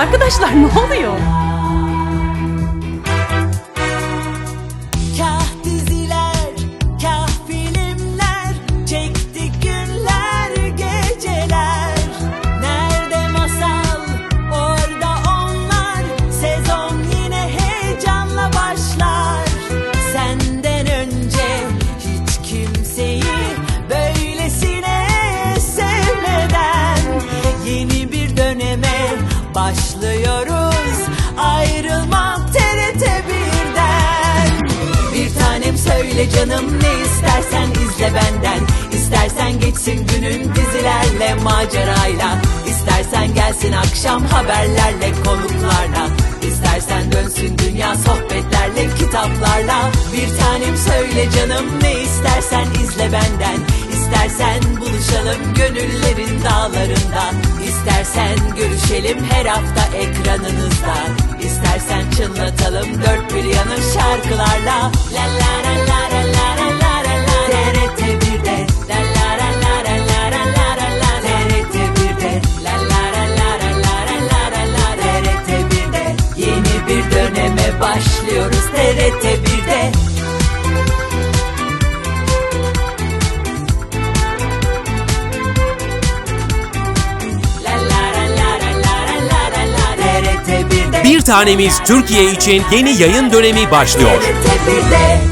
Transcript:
Arkadaşlar ne oluyor? Başlıyoruz. Ayrılmak TRT birden. Bir tanem söyle canım ne istersen izle benden. İstersen geçsin günün dizilerle macerayla. İstersen gelsin akşam haberlerle konuklarla. İstersen dönsün dünya sohbetlerle kitaplarla. Bir tanem söyle canım ne istersen izle benden. İstersen buluşalım gönüllerin dağlarında görüşelim her hafta ekranınızda İstersen çınlatalım dört bir yanı şarkılarla La la la la la la la la la la TRT 1'de La la la la la la la la la la TRT 1'de La la la la la la la la la la TRT 1'de Yeni bir döneme başlıyoruz TRT Bir tanemiz Türkiye için yeni yayın dönemi başlıyor. TRT 1'de